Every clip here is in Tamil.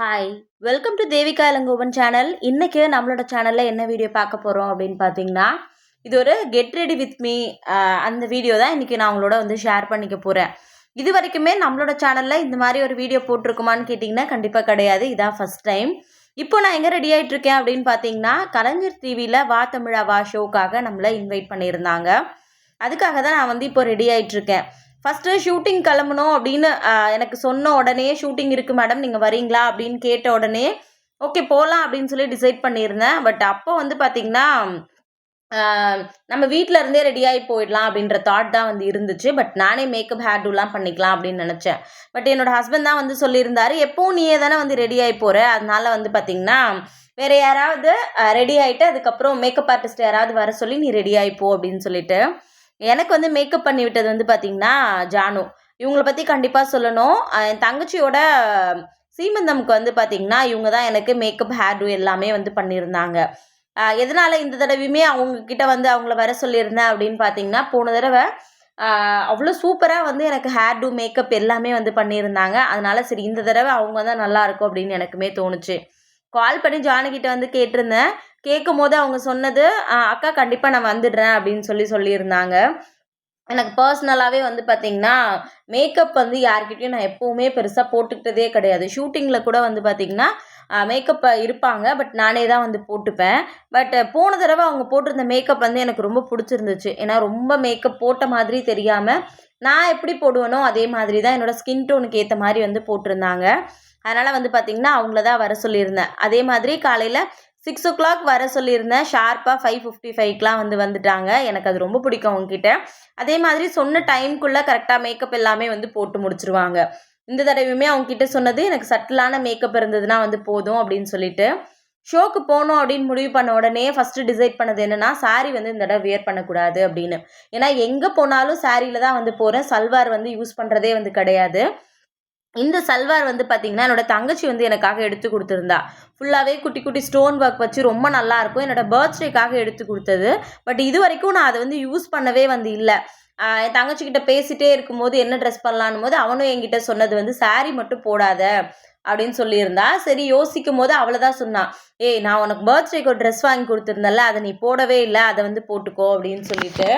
Hi welcome to Devika Ilangoban channel இன்றைக்கி நம்மளோட சேனலில் என்ன வீடியோ பார்க்க போகிறோம் அப்படின்னு பார்த்தீங்கன்னா இது ஒரு கெட் ரெடி வித் மீ அந்த வீடியோ தான் இன்றைக்கி நான் உங்களோட வந்து ஷேர் பண்ணிக்க போகிறேன் இது வரைக்குமே நம்மளோட சேனலில் இந்த மாதிரி ஒரு வீடியோ போட்டிருக்குமான்னு கேட்டிங்கன்னா கண்டிப்பாக கிடையாது. இதான் ஃபஸ்ட் டைம் இப்போ நான் எங்கே ரெடி ஆகிட்டு இருக்கேன் அப்படின்னு பார்த்தீங்கன்னா கலைஞர் டிவியில் வா தமிழா வா ஷோக்காக நம்மளை இன்வைட் பண்ணியிருந்தாங்க. அதுக்காக தான் நான் வந்து இப்போ ரெடி ஆகிட்டுருக்கேன் ஃபஸ்ட்டு ஷூட்டிங் கிளம்பணும் அப்படின்னு எனக்கு சொன்ன உடனே ஷூட்டிங் இருக்குது மேடம் நீங்கள் வரீங்களா அப்படின்னு கேட்ட உடனே ஓகே போகலாம் அப்படின்னு சொல்லி டிசைட் பண்ணியிருந்தேன். பட் அப்போ வந்து பார்த்திங்கன்னா நம்ம வீட்டில் இருந்தே ரெடியாகி போயிடலாம் அப்படின்ற தாட் தான் வந்து இருந்துச்சு. பட் நானே மேக்கப் ஹேர் டூலாம் பண்ணிக்கலாம் அப்படின்னு நினச்சேன். பட் என்னோட ஹஸ்பண்ட் தான் வந்து சொல்லியிருந்தாரு எப்போவும் நீயே தானே வந்து ரெடி ஆகி போகிற அதனால வந்து பார்த்திங்கன்னா வேறு யாராவது ரெடி ஆகிட்டு அதுக்கப்புறம் மேக்கப் ஆர்டிஸ்ட் யாராவது வர சொல்லி நீ ரெடி ஆகிப்போ அப்படின்னு சொல்லிட்டு. எனக்கு வந்து மேக்கப் பண்ணி விட்டது வந்து பார்த்திங்கன்னா ஜானு. இவங்கள பற்றி கண்டிப்பாக சொல்லணும். என் தங்கச்சியோட சீமந்தமுக்கு வந்து பார்த்திங்கன்னா இவங்க தான் எனக்கு மேக்கப் ஹேர் டூ எல்லாமே வந்து பண்ணியிருந்தாங்க. எதனால் இந்த தடவையுமே அவங்கக்கிட்ட வந்து அவங்கள வர சொல்லியிருந்தேன் அப்படின்னு பார்த்தீங்கன்னா போன தடவை அவ்வளோ சூப்பராக வந்து எனக்கு ஹேர் டூ மேக்கப் எல்லாமே வந்து பண்ணியிருந்தாங்க. அதனால் சரி இந்த தடவை அவங்க தான் நல்லாயிருக்கும் அப்படின்னு எனக்குமே தோணுச்சு. கால் பண்ணி ஜானுக்கிட்ட வந்து கேட்டிருந்தேன். கேட்கும் போது அவங்க சொன்னது அக்கா கண்டிப்பாக நான் வந்துடுறேன் அப்படின்னு சொல்லி சொல்லியிருந்தாங்க. எனக்கு பர்சனலாகவே வந்து பார்த்திங்கன்னா மேக்கப் வந்து யார்கிட்டையும் நான் எப்போவுமே பெருசாக போட்டுக்கிட்டதே கிடையாது. ஷூட்டிங்கில் கூட வந்து பார்த்திங்கன்னா மேக்கப் இருப்பாங்க. பட் நானே தான் வந்து போட்டுப்பேன். பட் போன தடவை அவங்க போட்டிருந்த மேக்கப் வந்து எனக்கு ரொம்ப பிடிச்சிருந்துச்சு. ஏன்னா ரொம்ப மேக்கப் போட்ட மாதிரி தெரியாமல் நான் எப்படி போடுவேனோ அதே மாதிரி தான் என்னோடய ஸ்கின் டோனுக்கு ஏற்ற மாதிரி வந்து போட்டிருந்தாங்க. அதனால் வந்து பார்த்திங்கன்னா அவங்கள தான் வர சொல்லியிருந்தேன். அதே மாதிரி காலையில் சிக்ஸ் ஓ கிளாக் வர சொல்லியிருந்தேன். ஷார்ப்பாக ஃபைவ் ஃபிஃப்டி ஃபைவ்க்கெலாம் வந்து வந்துட்டாங்க. எனக்கு அது ரொம்ப பிடிக்கும் அவங்கக்கிட்ட அதே மாதிரி சொன்ன டைம்குள்ளே கரெக்டாக மேக்கப் எல்லாமே வந்து போட்டு முடிச்சிருவாங்க. இந்த தடவையுமே அவங்க கிட்ட சொன்னது எனக்கு சட்டிலான மேக்கப் இருந்ததுன்னா வந்து போதும் அப்படின்னு சொல்லிட்டு. ஷோக்கு போகணும் அப்படின்னு முடிவு பண்ண உடனே ஃபஸ்ட்டு டிசைட் பண்ணது என்னென்னா saree வந்து இந்த தடவை வியர் பண்ணக்கூடாது அப்படின்னு. ஏன்னா எங்கே போனாலும் சாரியில் தான் வந்து போகிறேன் சல்வார் வந்து யூஸ் பண்ணுறதே வந்து கிடையாது. இந்த சல்வார் வந்து பார்த்திங்கன்னா என்னோட தங்கச்சி வந்து எனக்காக எடுத்து கொடுத்துருந்தா. ஃபுல்லாகவே குட்டி குட்டி ஸ்டோன் ஒர்க் வச்சு ரொம்ப நல்லா இருக்கும். என்னோட பர்த்டேக்காக எடுத்து கொடுத்தது. பட் இது வரைக்கும் நான் அதை வந்து யூஸ் பண்ணவே வந்து இல்லை. என் தங்கச்சிக்கிட்ட பேசிட்டே இருக்கும்போது என்ன ட்ரெஸ் பண்ணலான்னு போது அவனும் என்கிட்ட சொன்னது வந்து saree மட்டும் போடாத. அப்படின்னு சொல்லியிருந்தா. சரி யோசிக்கும் போது அவளை தான் சொன்னான் ஏய் நான் உனக்கு பர்த்டேக்கு ஒரு ட்ரெஸ் வாங்கி கொடுத்துருந்தேன்ல அதை நீ போடவே இல்லை அதை வந்து போட்டுக்கோ. அப்படின்னு சொல்லிட்டு.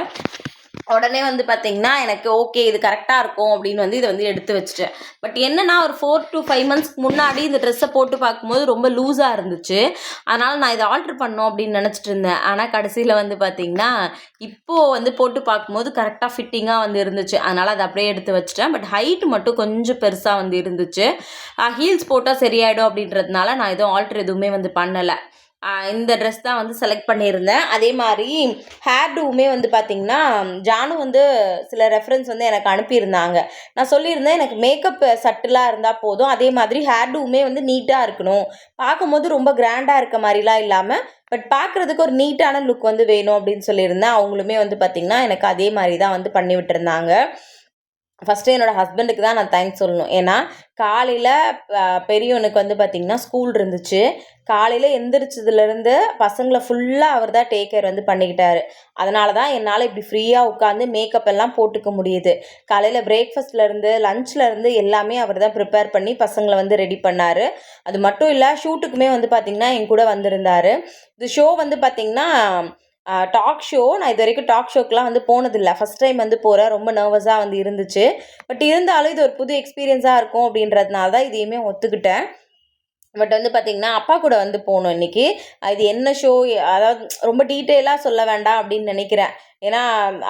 உடனே வந்து பார்த்தீங்கன்னா எனக்கு ஓகே இது கரெக்டாக இருக்கும் அப்படின்னு வந்து இதை வந்து எடுத்து வச்சுட்டேன். பட் என்னன்னா ஒரு ஃபோர் டு ஃபைவ் மந்த்ஸ்க்கு முன்னாடி இந்த ட்ரெஸ்ஸை போட்டு பார்க்கும்போது ரொம்ப லூஸாக இருந்துச்சு. அதனால் நான் இதை ஆல்ட்ரு பண்ணோம் அப்படின்னு நினச்சிட்டு இருந்தேன். ஆனால் கடைசியில் வந்து பார்த்தீங்கன்னா இப்போது வந்து போட்டு பார்க்கும்போது கரெக்டாக ஃபிட்டிங்காக வந்து இருந்துச்சு. அதனால் அதை அப்படியே எடுத்து வச்சுட்டேன். பட் ஹைட் மட்டும் கொஞ்சம் பெருசாக வந்து இருந்துச்சு. ஹீல்ஸ் போட்டால் சரியாயிடும் அப்படின்றதுனால நான் எதுவும் ஆல்ட்ரு எதுவுமே வந்து பண்ணலை. இந்த ட்ரெஸ் தான் வந்து செலக்ட் பண்ணியிருந்தேன். அதே மாதிரி ஹேர் டூவுமே வந்து பார்த்திங்கன்னா ஜானு வந்து சில ரெஃபரன்ஸ் வந்து எனக்கு அனுப்பியிருந்தாங்க. நான் சொல்லியிருந்தேன் எனக்கு மேக்கப் சட்டிலாக இருந்தால் போதும். அதே மாதிரி ஹேர் டூவுமே வந்து நீட்டாக இருக்கணும். பார்க்கும்போது ரொம்ப கிராண்டாக இருக்க மாதிரிலாம் இல்லாமல் பட் பார்க்குறதுக்கு ஒரு நீட்டான லுக் வந்து வேணும் அப்படின்னு சொல்லியிருந்தேன். அவங்களுமே வந்து பார்த்திங்கன்னா எனக்கு அதே மாதிரி தான் வந்து பண்ணி விட்டுருந்தாங்க. ஃபஸ்ட்டு என்னோடய ஹஸ்பண்டுக்கு தான் நான் தேங்க்ஸ் சொல்லணும். ஏன்னா காலையில் பெரியவனுக்கு வந்து பார்த்திங்கன்னா ஸ்கூல் இருந்துச்சு. காலையில் எந்திரிச்சதுலேருந்து பசங்களை ஃபுல்லாக அவர் தான் டேக் கேர் வந்து பண்ணிக்கிட்டாரு. அதனால தான் என்னால் இப்படி ஃப்ரீயாக உட்காந்து மேக்கப் எல்லாம் போட்டுக்க முடியுது. காலையில் பிரேக்ஃபாஸ்ட்லேருந்து லஞ்ச்லேருந்து எல்லாமே அவர் தான் ப்ரிப்பேர் பண்ணி பசங்களை வந்து ரெடி பண்ணார். அது மட்டும் இல்லை ஷூட்டுக்குமே வந்து பார்த்திங்கன்னா என் கூட வந்திருந்தார். இது ஷோ வந்து பார்த்திங்கன்னா டாக் ஷோ நான் இது வரைக்கும் டாக் ஷோக்கெலாம் வந்து போனதில்லை. ஃபஸ்ட் டைம் வந்து போகிறேன் ரொம்ப நர்வஸாக வந்து இருந்துச்சு. பட் இருந்தாலும் இது ஒரு புது எக்ஸ்பீரியன்ஸாக இருக்கும் அப்படின்றதுனால தான் இதையுமே ஒத்துக்கிட்டேன். பட் வந்து பார்த்திங்கன்னா அப்பா கூட வந்து போகணும் இன்றைக்கி இது என்ன ஷோ அதாவது ரொம்ப டீட்டெயிலாக சொல்ல வேண்டாம் அப்படின்னு நினைக்கிறேன். ஏன்னா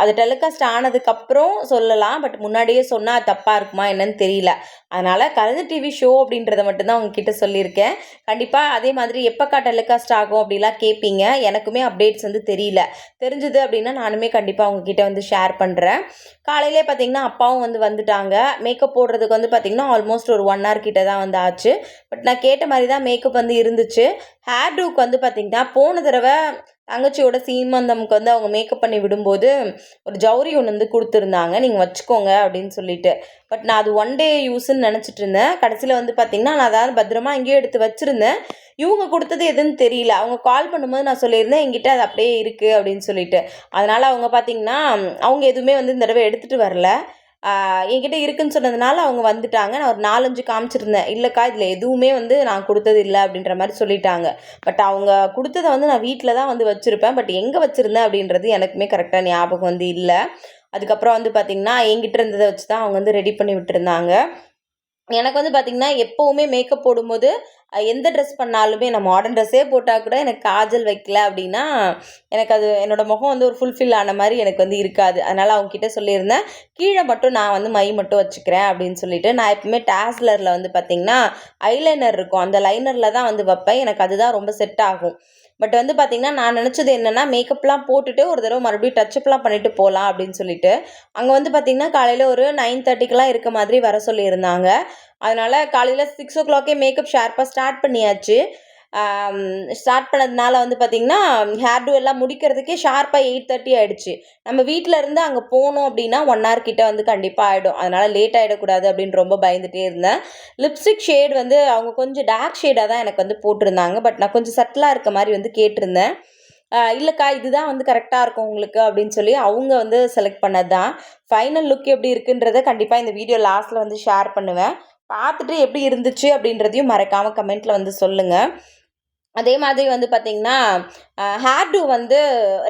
அது டெலிகாஸ்ட் ஆனதுக்கப்புறம் சொல்லலாம். பட் முன்னாடியே சொன்னால் தப்பாக இருக்குமா என்னன்னு தெரியல. அதனால் கலைஞர் டிவி ஷோ அப்படின்றத மட்டும்தான் உங்ககிட்ட சொல்லியிருக்கேன். கண்டிப்பாக அதே மாதிரி எப்போக்கா டெலிகாஸ்ட் ஆகும் அப்படிலாம் கேட்பீங்க எனக்குமே அப்டேட்ஸ் வந்து தெரியல. தெரிஞ்சுது அப்படின்னா நானுமே கண்டிப்பாக உங்ககிட்ட வந்து ஷேர் பண்ணுறேன் காலையிலே பார்த்தீங்கன்னா அப்பாவும் வந்து வந்துட்டாங்க. மேக்கப் போடுறதுக்கு வந்து பார்த்திங்கன்னா ஆல்மோஸ்ட் ஒரு ஒன் ஹவர் கிட்ட தான் வந்து ஆச்சு. பட் நான் கேட்ட மாதிரி தான் மேக்கப் வந்து இருந்துச்சு. ஹேர் டூக்கு வந்து பார்த்திங்கன்னா போன தடவை தங்கச்சியோட சீமந்தமுக்கு வந்து அவங்க மேக்கப் பண்ணி விடும்போது ஒரு ஜவுரி ஒன்று வந்து கொடுத்துருந்தாங்க. நீங்கள் வச்சுக்கோங்க அப்படின்னு சொல்லிட்டு. பட் நான் அது ஒன் டே யூஸ்ன்னு நினச்சிட்டு இருந்தேன். கடைசியில் வந்து பார்த்திங்கன்னா நான் அதாவது பத்திரமா அங்கேயே எடுத்து வச்சுருந்தேன். இவங்க கொடுத்தது எதுன்னு தெரியல. அவங்க கால் பண்ணும்போது நான் சொல்லியிருந்தேன் என்கிட்ட அது அப்படியே இருக்குது அப்படின்னு சொல்லிட்டு. அதனால் அவங்க பார்த்திங்கன்னா அவங்க எதுவுமே வந்து இந்த தடவை எடுத்துகிட்டு வரல. என்கிட்ட இருக்குன்னு சொன்னதுனால அவங்க வந்துட்டாங்க. நான் ஒரு நாலஞ்சு காமிச்சிருந்தேன். இல்லைக்கா இதில் எதுவுமே வந்து நான் கொடுத்தது இல்லை அப்படின்ற மாதிரி சொல்லிட்டாங்க. பட் அவங்க கொடுத்ததை வந்து நான் வீட்டில் தான் வந்து வச்சுருப்பேன். பட் எங்கே வச்சுருந்தேன் அப்படின்றது எனக்குமே கரெக்டாக ஞாபகம் வந்து இல்லை. அதுக்கப்புறம் வந்து பார்த்திங்கன்னா என்கிட்ட இருந்ததை வச்சு தான் அவங்க வந்து ரெடி பண்ணி விட்டுருந்தாங்க. எனக்கு வந்து பார்த்திங்கன்னா எப்போவுமே மேக்கப் போடும்போது எந்த ட்ரெஸ் பண்ணாலுமே நான் மாடர்ன் ட்ரெஸ்ஸே போட்டால் கூட எனக்கு காஜல் வைக்கல அப்படின்னா எனக்கு அது என்னோடய முகம் வந்து ஒரு ஃபுல்ஃபில் ஆன மாதிரி எனக்கு வந்து இருக்காது. அதனால் அவங்கக்கிட்ட சொல்லியிருந்தேன். கீழே மட்டும் நான் வந்து மை மட்டும் வச்சுக்கிறேன் அப்படின்னு சொல்லிட்டு. நான் எப்பவுமே டேஸ்லரில் வந்து பார்த்திங்கன்னா ஐலைனர் இருக்கும். அந்த லைனரில் தான் வந்து வைப்பேன். எனக்கு அதுதான் ரொம்ப செட் ஆகும். பட் வந்து பார்த்திங்கன்னா நான் நினச்சது என்னென்னா மேக்கப்லாம் போட்டுட்டு ஒரு தடவை மறுபடியும் டச்சப்லாம் பண்ணிட்டு போகலாம் அப்படின்னு சொல்லிட்டு. அங்கே வந்து பார்த்திங்கன்னா காலையில் ஒரு நைன் தேர்ட்டிக்கெலாம் இருக்க மாதிரி வர சொல்லியிருந்தாங்க. அதனால் காலையில் சிக்ஸ் ஓ கிளாக்கே மேக்கப் ஷார்ப்பாக ஸ்டார்ட் பண்ணியாச்சு. ஸ்டார்ட் பண்ணதுனால வந்து பார்த்திங்கன்னா ஹேர் டூ எல்லாம் முடிக்கிறதுக்கே ஷார்ப்பாக எயிட் தேர்ட்டி ஆகிடுச்சு நம்ம வீட்டில் இருந்து அங்கே போனோம் அப்படின்னா ஒன் ஹவர் கிட்ட வந்து கண்டிப்பாக ஆகிடும் அதனால் லேட் ஆகிடக்கூடாது அப்படின்னு ரொம்ப பயந்துகிட்டே இருந்தேன். லிப்ஸ்டிக் ஷேட் வந்து அவங்க கொஞ்சம் டார்க் ஷேடாக தான் எனக்கு வந்து போட்டிருந்தாங்க. பட் நான் கொஞ்சம் சட்டிலாக இருக்க மாதிரி வந்து கேட்டிருந்தேன். இல்லைக்கா இதுதான் வந்து கரெக்டாக இருக்கும் உங்களுக்கு அப்படின்னு சொல்லி அவங்க வந்து செலக்ட் பண்ணது தான் ஃபைனல் லுக் எப்படி இருக்குன்றத கண்டிப்பாக இந்த வீடியோ லாஸ்ட்டில் வந்து ஷேர் பண்ணுவேன். பார்த்துட்டு எப்படி இருந்துச்சு அப்படின்றதையும் மறக்காமல் கமெண்ட்டில் வந்து சொல்லுங்கள் அதே மாதிரி வந்து பார்த்திங்கன்னா ஹேர் டூ வந்து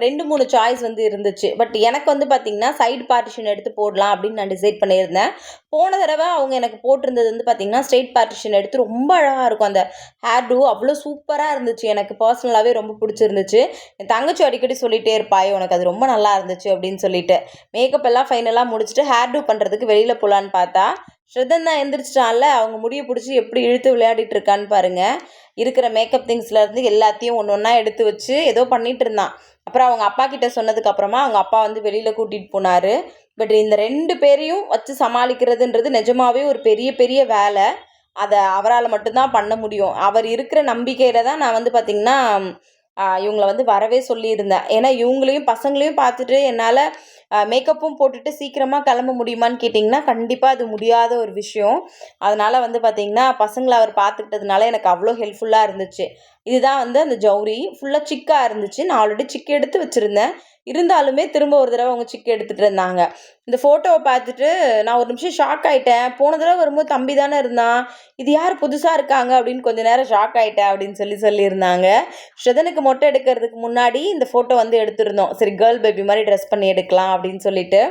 ரெண்டு மூணு சாய்ஸ் வந்து இருந்துச்சு. பட் எனக்கு வந்து பார்த்திங்கன்னா சைடு பார்ட்டிஷன் எடுத்து போடலாம் அப்படின்னு நான் டிசைட் பண்ணியிருந்தேன். போன தடவை அவங்க எனக்கு போட்டிருந்தது வந்து பார்த்திங்கன்னா ஸ்ட்ரெயிட் பார்ட்டிஷன் எடுத்து ரொம்ப அழகாக இருக்கும். அந்த ஹேர் டூ அவ்வளோ சூப்பராக இருந்துச்சு. எனக்கு பர்சனலாகவே ரொம்ப பிடிச்சிருந்துச்சு. என் தங்கச்சி அடிக்கடி சொல்லிகிட்டே இருப்பாய் உனக்கு அது ரொம்ப நல்லா இருந்துச்சு அப்படின்னு சொல்லிட்டு. மேக்கப் எல்லாம் ஃபைனலாக முடிச்சுட்டு ஹேர் டூ பண்ணுறதுக்கு வெளியில் போகலான்னு பார்த்தா ஸ்ரத்தன் தான் எந்திரிச்சிட்டான்ல அவங்க முடியை பிடிச்சி எப்படி இழுத்து விளையாடிட்டு இருக்கான்னு பாருங்க. இருக்கிற மேக்கப் திங்ஸ்லேருந்து எல்லாத்தையும் ஒன்று ஒன்றா எடுத்து வச்சு ஏதோ பண்ணிட்டு இருந்தான். அப்புறம் அவங்க அப்பா கிட்ட சொன்னதுக்கு அப்புறமா அவங்க அப்பா வந்து வெளியில் கூட்டிகிட்டு போனார். பட் இந்த ரெண்டு பேரையும் வச்சு சமாளிக்கிறதுன்றது நிஜமாவே ஒரு பெரிய பெரிய வேலை. அதை அவரால் மட்டும்தான் பண்ண முடியும். அவர் இருக்கிற நம்பிக்கையில் தான் நான் வந்து பார்த்திங்கன்னா இவங்களை வந்து வரவே சொல்லியிருந்தேன் ஏன்னா இவங்களையும் பசங்களையும் பார்த்துட்டு என்னால் மேக்கப்பும் போட்டுட்டு சீக்கிரமாக கிளம்ப முடியுமான்னு கேட்டிங்கன்னா கண்டிப்பாக அது முடியாத ஒரு விஷயம். அதனால் வந்து பார்த்திங்கன்னா பசங்களை அவர் பார்த்துக்கிட்டதுனால எனக்கு அவ்வளோ ஹெல்ப்ஃபுல்லாக இருந்துச்சு. இதுதான் வந்து அந்த ஜவுரி. ஃபுல்லாக சிக்காக இருந்துச்சு. நான் ஆல்ரெடி சிக்கு எடுத்து வச்சுருந்தேன். இருந்தாலுமே திரும்ப ஒரு தடவை அவங்க சிக்கு எடுத்துகிட்டு இருந்தாங்க. இந்த ஃபோட்டோவை பார்த்துட்டு நான் ஒரு நிமிஷம் ஷாக் ஆகிட்டேன் போன தடவை வரும்போது தம்பி தானே இருந்தான். இது யார் புதுசாக இருக்காங்க அப்படின்னு கொஞ்ச நேரம் ஷாக் ஆகிட்டேன் அப்படின்னு சொல்லி சொல்லியிருந்தாங்க. ஸ்ரதனுக்கு மொட்டை எடுக்கிறதுக்கு முன்னாடி இந்த ஃபோட்டோ வந்து எடுத்திருந்தோம். சரி கேர்ள் பேபி மாதிரி ட்ரெஸ் பண்ணி எடுக்கலாம் அப்படின்னு சொல்லிட்டு.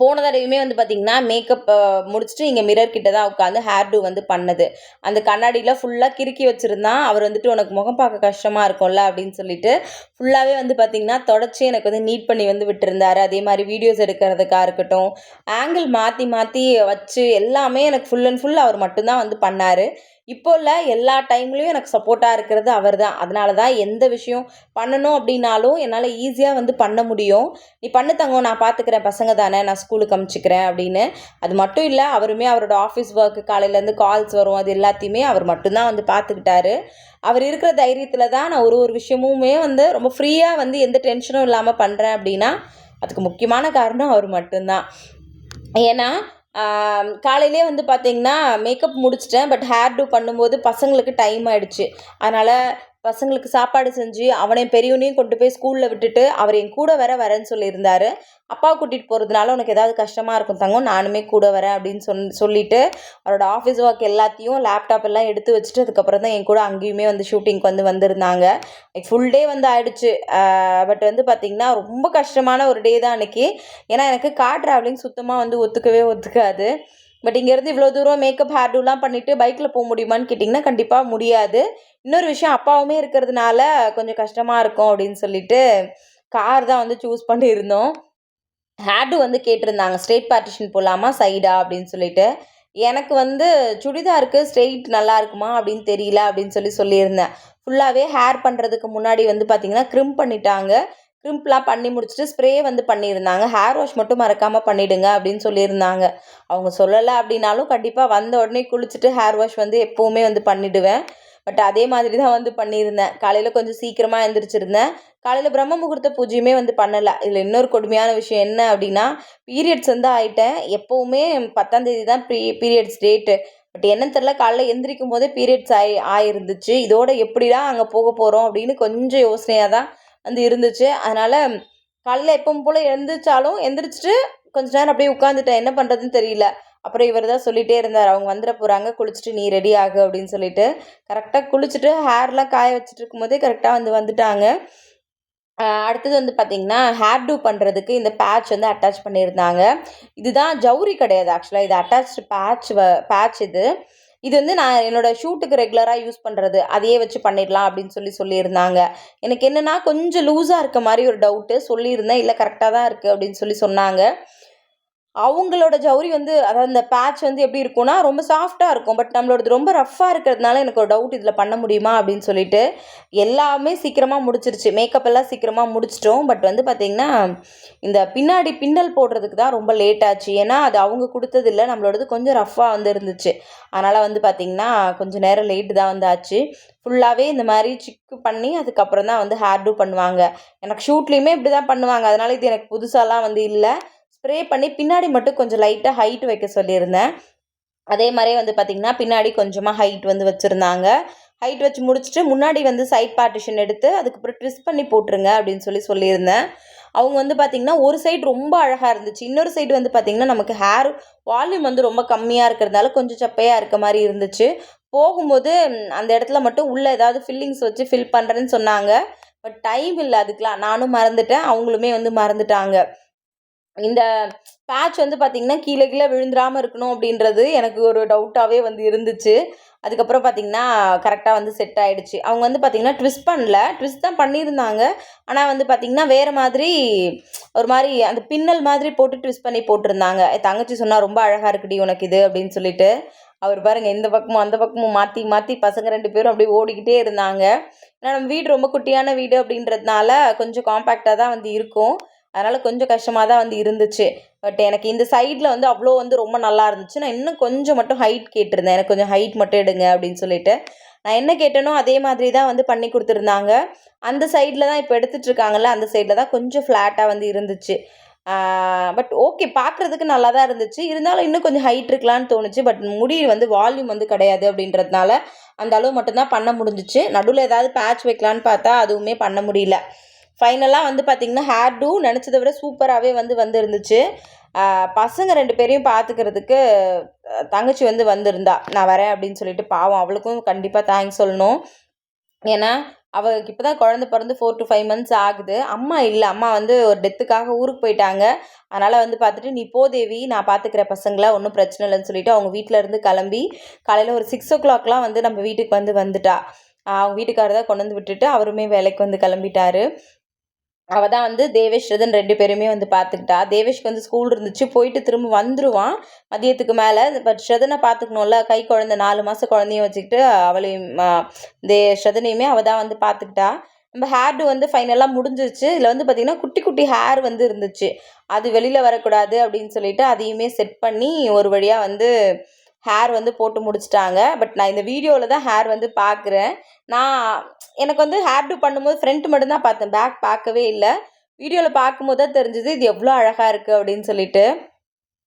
போன தடவையுமே வந்து பார்த்திங்கன்னா மேக்கப் முடிச்சுட்டு இங்கே மிரர் கிட்ட தான் உட்காந்து ஹேர் டூ வந்து பண்ணது. அந்த கண்ணாடியில் ஃபுல்லாக கிறுக்கி வச்சுருந்தான் அவர் வந்துட்டு உனக்கு முகம் பார்க்க கஷ்டமாக இருக்கும்ல? அப்படின்னு சொல்லிட்டு ஃபுல்லாகவே வந்து பார்த்திங்கன்னா தொடச்சி எனக்கு வந்து நீட் பண்ணி வந்து விட்டுருந்தாரு. அதே மாதிரி வீடியோஸ் எடுக்கிறதுக்காக இருக்கட்டும் ஆங்கிள் மாற்றி மாற்றி வச்சு எல்லாமே எனக்கு ஃபுல் அண்ட் ஃபுல் அவர் மட்டும்தான் வந்து பண்ணார். இப்போ இல்லை எல்லா டைம்லேயும் எனக்கு சப்போர்ட்டாக இருக்கிறது அவர் தான் அதனால தான் எந்த விஷயம் பண்ணணும் அப்படின்னாலும் என்னால் ஈஸியாக வந்து பண்ண முடியும். நீ பண்ணு தங்கம் நான் பார்த்துக்கிறேன் பசங்க தானே நான் ஸ்கூலுக்கு அமுச்சிக்கிறேன் அப்படின்னு. அது மட்டும் இல்லை அவருமே அவரோட ஆஃபீஸ் ஒர்க்கு காலையிலேருந்து கால்ஸ் வரும் அது எல்லாத்தையுமே அவர் மட்டும்தான் வந்து பார்த்துக்கிட்டாரு அவர் இருக்கிற தைரியத்தில் தான் நான் ஒரு ஒரு விஷயமுமே வந்து ரொம்ப ஃப்ரீயாக வந்து எந்த டென்ஷனும் இல்லாமல் பண்ணுறேன் அப்படின்னா அதுக்கு முக்கியமான காரணம் அவர் மட்டும்தான். ஏன்னா காலையிலே வந்து பார்த்தீங்கன்னா மேக்கப் முடிச்சிட்டேன் பட் ஹேர் டூ பண்ணும்போது பசங்களுக்கு டைம் ஆகிடுச்சு அதனால் பசங்களுக்கு சாப்பாடு செஞ்சு அவனையும் பெரியவனையும் கொண்டு போய் ஸ்கூலில் விட்டுட்டு அவர் என் கூட வர வரேன்னு சொல்லியிருந்தாரு. அப்பா கூட்டிகிட்டு போகிறதுனால உனக்கு ஏதாவது கஷ்டமாக இருக்கும் தங்கம் நானுமே கூட வரேன் அப்படின்னு சொல் சொல்லிட்டு அவரோட ஆஃபீஸ் ஒர்க் எல்லாத்தையும் லேப்டாப் எல்லாம் எடுத்து வச்சுட்டு அதுக்கப்புறம் தான் என் கூட அங்கேயுமே வந்து ஷூட்டிங்க்கு வந்து வந்திருந்தாங்க. ஃபுல் டே வந்து ஆயிடுச்சு. பட் வந்து பார்த்திங்கன்னா ரொம்ப கஷ்டமான ஒரு டே தான் அன்றைக்கி ஏன்னா எனக்கு கார் ட்ராவலிங் சுத்தமாக வந்து ஒத்துக்கவே ஒத்துக்காது. பட் இங்கேருந்து இவ்வளோ தூரம் மேக்கப் ஹேர் டூலாம் பண்ணிவிட்டு பைக்கில் போக முடியுமான்னு கேட்டிங்கன்னா கண்டிப்பாக முடியாது. இன்னொரு விஷயம் அப்பாவுமே இருக்கிறதுனால கொஞ்சம் கஷ்டமாக இருக்கும் அப்படின்னு சொல்லிட்டு கார் தான் வந்து சூஸ் பண்ணியிருந்தோம். ஹேடு வந்து கேட்டிருந்தாங்க ஸ்ட்ரெயிட் பார்ட்டிஷன் போடலாமா சைடா அப்படின்னு சொல்லிட்டு. எனக்கு வந்து சுடிதாருக்கு ஸ்ட்ரெயிட் நல்லா இருக்குமா? அப்படின்னு தெரியல அப்படின்னு சொல்லி சொல்லியிருந்தேன். ஃபுல்லாகவே ஹேர் பண்ணுறதுக்கு முன்னாடி வந்து பார்த்திங்கன்னா க்ரிம் பண்ணிட்டாங்க. க்ரிம்ப்லாம் பண்ணி முடிச்சுட்டு ஸ்ப்ரே வந்து பண்ணியிருந்தாங்க. ஹேர் வாஷ் மட்டும் மறக்காமல் பண்ணிவிடுங்க அப்படின்னு சொல்லியிருந்தாங்க. அவங்க சொல்லலை அப்படின்னாலும் கண்டிப்பாக வந்த உடனே குளிச்சுட்டு ஹேர் வாஷ் வந்து எப்போவுமே வந்து பண்ணிவிடுவேன் பட் அதே மாதிரி தான் வந்து பண்ணியிருந்தேன். காலையில் கொஞ்சம் சீக்கிரமாக எழுந்திரிச்சிருந்தேன் காலையில் பிரம்ம முகூர்த்த பூஜையுமே வந்து பண்ணலை. இதில் இன்னொரு கொடுமையான விஷயம் என்ன அப்படின்னா பீரியட்ஸ் வந்து ஆகிட்டேன் எப்போவுமே பத்தாந்தேதி தான் ப்ரீ பீரியட்ஸ் டேட்டு பட் என்னன்னு தெரில காலைல எந்திரிக்கும் போதே பீரியட்ஸ் ஆகி ஆயிருந்துச்சு. இதோட எப்படிடா அங்கே போக போகிறோம் அப்படின்னு கொஞ்சம் யோசனையாக தான் வந்து இருந்துச்சு. அதனால் காலையில் எப்பவும் போல் எழுந்திரிச்சாலும் எந்திரிச்சிட்டு கொஞ்ச நேரம் அப்படியே உட்காந்துட்டேன் என்ன பண்ணுறதுன்னு தெரியல. அப்புறம் இவர் தான் சொல்லிகிட்டே இருந்தார் அவங்க வந்துட போகிறாங்க குளிச்சுட்டு நீ ரெடி ஆகு அப்படின்னு சொல்லிட்டு. கரெக்டாக குளிச்சுட்டு ஹேர்லாம் காய வச்சுட்டு இருக்கும்போதே கரெக்டாக வந்து வந்துட்டாங்க. அடுத்தது வந்து பார்த்திங்கன்னா ஹேர் டூ பண்ணுறதுக்கு இந்த பேட்ச் வந்து அட்டாச் பண்ணியிருந்தாங்க. இதுதான் ஜவுரி கிடையாது ஆக்சுவலாக இது அட்டாச்டு பேட்ச் வ பேட்ச் இது. இது வந்து நான் என்னோடய ஷூட்டுக்கு ரெகுலராக யூஸ் பண்ணுறது அதையே வச்சு பண்ணிடலாம் அப்படின்னு சொல்லி சொல்லியிருந்தாங்க. எனக்கு என்னென்னா கொஞ்சம் லூஸாக இருக்க மாதிரி ஒரு டவுட்டு சொல்லியிருந்தேன். இல்லை கரெக்டாக தான் இருக்குது அப்படின்னு சொல்லி சொன்னாங்க. அவங்களோட ஜவுரி வந்து அதாவது இந்த பேட்ச் வந்து எப்படி இருக்கும்னா ரொம்ப சாஃப்டாக இருக்கும். பட் நம்மளோடது ரொம்ப ரஃப்பாக இருக்கிறதுனால எனக்கு ஒரு டவுட் இதில் பண்ண முடியுமா அப்படின்னு சொல்லிட்டு எல்லாமே சீக்கிரமாக முடிச்சிருச்சு. மேக்கப் எல்லாம் சீக்கிரமாக முடிச்சிட்டோம். பட் வந்து பார்த்திங்கன்னா இந்த பின்னாடி பின்னல் போடுறதுக்கு தான் ரொம்ப லேட் ஆச்சு. ஏன்னா அது அவங்க கொடுத்தது இல்லை நம்மளோடது கொஞ்சம் ரஃப்பாக வந்து இருந்துச்சு. அதனால் வந்து பார்த்திங்கன்னா கொஞ்சம் நேரம் லேட்டு தான் வந்து ஆச்சு ஃபுல்லாகவே இந்த மாதிரி சிக்கு பண்ணி அதுக்கப்புறம் தான் வந்து ஹேர் டூ பண்ணுவாங்க. எனக்கு ஷூட்லேயுமே இப்படி தான் பண்ணுவாங்க. அதனால் இது எனக்கு புதுசாலாம் வந்து இல்லை. ஸ்ப்ரே பண்ணி பின்னாடி மட்டும் கொஞ்சம் லைட்டாக ஹைட் வைக்க சொல்லியிருந்தேன். அதே மாதிரியே வந்து பார்த்திங்கன்னா பின்னாடி கொஞ்சமாக ஹைட் வந்து வச்சுருந்தாங்க. ஹைட் வச்சு முடிச்சுட்டு முன்னாடி வந்து சைட் பார்ட்டிஷன் எடுத்து அதுக்கப்புறம் ட்விஸ்ட் பண்ணி போட்டுருங்க அப்படின்னு சொல்லி சொல்லியிருந்தேன். அவங்க வந்து பார்த்திங்கன்னா ஒரு சைடு ரொம்ப அழகாக இருந்துச்சு. இன்னொரு சைடு வந்து பார்த்திங்கன்னா நமக்கு ஹேர் வால்யூம் வந்து ரொம்ப கம்மியாக இருக்கிறதுனால கொஞ்சம் சப்பையாக இருக்க மாதிரி இருந்துச்சு. போகும்போது அந்த இடத்துல மட்டும் உள்ளே ஏதாவது ஃபில்லிங்ஸ் வச்சு ஃபில் பண்ணுறேன்னு சொன்னாங்க. பட் டைம் இல்லை அதுக்கெலாம் நானும் மறந்துட்டேன். அவங்களுமே வந்து மறந்துட்டாங்க. இந்த பேட்ச் வந்து பார்த்திங்கன்னா கீழே கீழே விழுந்துடாமல் இருக்கணும் அப்படின்றது எனக்கு ஒரு டவுட்டாகவே வந்து இருந்துச்சு. அதுக்கப்புறம் பார்த்திங்கன்னா கரெக்டாக வந்து செட் ஆகிடுச்சு அவங்க வந்து பார்த்திங்கன்னா ட்விஸ்ட் பண்ணல. ட்விஸ்ட் தான் பண்ணியிருந்தாங்க. ஆனால் வந்து பார்த்திங்கன்னா வேறு மாதிரி ஒரு மாதிரி அந்த பின்னல் மாதிரி போட்டு ட்விஸ்ட் பண்ணி போட்டிருந்தாங்க. தங்கச்சி சொன்னால் ரொம்ப அழகாக இருக்குடி உனக்கு இது அப்படின்னு சொல்லிட்டு. அவர் பாருங்கள் இந்த பக்கமும் அந்த பக்கமும் மாற்றி மாற்றி பசங்க ரெண்டு பேரும் அப்படியே ஓடிக்கிட்டே இருந்தாங்க. ஏன்னா நம்ம வீடு ரொம்ப குட்டியான வீடு அப்படின்றதுனால கொஞ்சம் காம்பேக்டாக தான் வந்து இருக்கும். அதனால் கொஞ்சம் கஷ்டமாக தான் வந்து இருந்துச்சு. பட் எனக்கு இந்த சைடில் வந்து அவ்வளோ வந்து ரொம்ப நல்லா இருந்துச்சு. நான் இன்னும் கொஞ்சம் மட்டும் ஹைட் கேட்டிருந்தேன். எனக்கு கொஞ்சம் ஹைட் மட்டும் எடுங்க அப்படின்னு சொல்லிட்டு. நான் என்ன கேட்டேனோ அதே மாதிரி தான் வந்து பண்ணி கொடுத்துருந்தாங்க. அந்த சைடில் தான் இப்போ எடுத்துகிட்டு இருக்காங்கல்ல அந்த சைடில் தான் கொஞ்சம் ஃப்ளாட்டாக வந்து இருந்துச்சு. பட் ஓகே பார்க்குறதுக்கு நல்லா தான் இருந்துச்சு. இருந்தாலும் இன்னும் கொஞ்சம் ஹைட் இருக்கலான்னு தோணுச்சு. பட் முடி வந்து வால்யூம் வந்து கிடையாது அப்படின்றதுனால அந்த அளவு மட்டும்தான் பண்ண முடிஞ்சிச்சு. நடுவில் ஏதாவது பேட்ச் வைக்கலான்னு பார்த்தா அதுவுமே பண்ண முடியல. ஃபைனலாக வந்து பார்த்திங்கன்னா ஹேர் டூ நினச்சதை விட சூப்பராகவே வந்து வந்துருந்துச்சு. பசங்க ரெண்டு பேரையும் பார்த்துக்கிறதுக்கு தங்கச்சி வந்து வந்திருந்தா நான் வரேன் அப்படின்னு சொல்லிட்டு பாவம் அவளுக்கும் கண்டிப்பாக தேங்க்ஸ் சொல்லணும். ஏன்னா அவளுக்கு இப்போ தான் குழந்த பிறந்து ஃபோர் டு ஃபைவ் மந்த்ஸ் ஆகுது. அம்மா இல்லை அம்மா வந்து ஒரு டெத்துக்காக ஊருக்கு போயிட்டாங்க. அதனால் வந்து பார்த்துட்டு நீ போ தேவி நான் பார்த்துக்கிற பசங்களை ஒன்றும் பிரச்சனை இல்லைன்னு சொல்லிட்டு அவங்க வீட்டில் இருந்து கிளம்பி காலையில் ஒரு சிக்ஸ் ஓ கிளாக்லாம் வந்து நம்ம வீட்டுக்கு வந்து வந்துட்டா. அவங்க வீட்டுக்காரர் தான் கொண்டு வந்து விட்டுட்டு அவருமே வேலைக்கு வந்து கிளம்பிட்டாரு. அவள் தான் வந்து தேவேஷ் ரதன் ரெண்டு பேருமே வந்து பார்த்துக்கிட்டா. தேவேஷ்க்கு வந்து ஸ்கூல் இருந்துச்சு. போயிட்டு திரும்ப வந்துடுவான் மதியத்துக்கு மேலே பட் ஸ்ரதனை பார்த்துக்கணும்ல. கை குழந்த நாலு மாதம் குழந்தையும் வச்சுக்கிட்டு அவளையும் தே ஸ்ரதனையுமே அவள் தான் வந்து பார்த்துக்கிட்டா. நம்ம ஹேர்டு வந்து ஃபைனலாக முடிஞ்சிருச்சு. இதில் வந்து பார்த்திங்கன்னா குட்டி குட்டி ஹேர் வந்து இருந்துச்சு. அது வெளியில் வரக்கூடாது அப்படின்னு சொல்லிட்டு அதையுமே செட் பண்ணி ஒரு வழியாக வந்து ஹேர் வந்து போட்டு முடிச்சிட்டாங்க. பட் நான் இந்த வீடியோவில் தான் ஹேர் வந்து பார்க்குறேன். நான் எனக்கு வந்து ஹேர் டூ பண்ணும்போது ஃப்ரண்ட் மட்டும்தான் பார்த்தேன். பேக் பார்க்கவே இல்லை. வீடியோவில் பார்க்கும்போது தான் தெரிஞ்சுது இது எவ்வளோ அழகாக இருக்குது அப்படின்னு சொல்லிட்டு.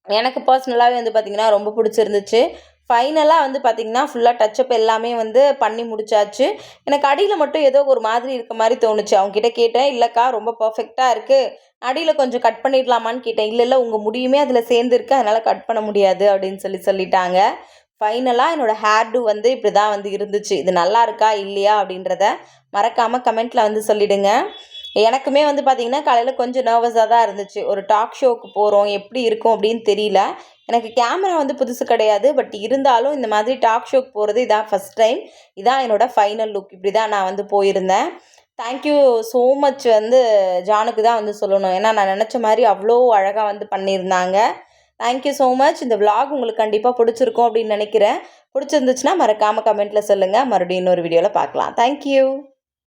எனக்கு பர்சனலாகவே வந்து பார்த்திங்கன்னா ரொம்ப பிடிச்சிருந்துச்சு. ஃபைனலாக வந்து பார்த்திங்கன்னா ஃபுல்லாக டச்சப் எல்லாமே வந்து பண்ணி முடிச்சாச்சு. எனக்கு அடியில் மட்டும் ஏதோ ஒரு மாதிரி இருக்க மாதிரி தோணுச்சு. அவங்ககிட்ட கேட்டேன் இல்லைக்கா ரொம்ப பர்ஃபெக்டாக இருக்குது அடியில் கொஞ்சம் கட் பண்ணிடலாமான்னு கேட்டேன். இல்லை இல்லை உங்கள் முடியுமே அதில் சேர்ந்துருக்கு அதனால் கட் பண்ண முடியாது அப்படின்னு சொல்லி சொல்லிட்டாங்க. ஃபைனலாக என்னோடய ஹேர் டூ வந்து இப்படி தான் வந்து இருந்துச்சு. இது நல்லா இருக்கா? இல்லையா? அப்படின்றத மறக்காமல் கமெண்ட்டில் வந்து சொல்லிவிடுங்க எனக்குமே வந்து பார்த்திங்கன்னா காலையில் கொஞ்சம் நர்வஸாக தான் இருந்துச்சு. ஒரு டாக் ஷோவுக்கு போகிறோம் எப்படி இருக்கும் அப்படின்னு தெரியல. எனக்கு கேமரா வந்து புதுசு கிடையாது. பட் இருந்தாலும் இந்த மாதிரி டாக் ஷோக்கு போகிறது இதான் ஃபஸ்ட் டைம் இதான் என்னோடய ஃபைனல் லுக் இப்படி தான் நான் வந்து போயிருந்தேன். தேங்க்யூ ஸோ மச் வந்து ஜானுக்கு தான் வந்து சொல்லணும். ஏன்னா நான் நினச்ச மாதிரி அவ்வளோ அழகாக வந்து பண்ணியிருந்தாங்க. தேங்க்யூ ஸோ மச் இந்த விலாக் உங்களுக்கு கண்டிப்பாக பிடிச்சிருக்கும் அப்படின்னு நினைக்கிறேன். பிடிச்சிருந்துச்சுன்னா மறக்காமல் கமெண்ட்டில் சொல்லுங்கள் மறுபடியும் இன்னொரு வீடியோவில் பார்க்கலாம். தேங்க்யூ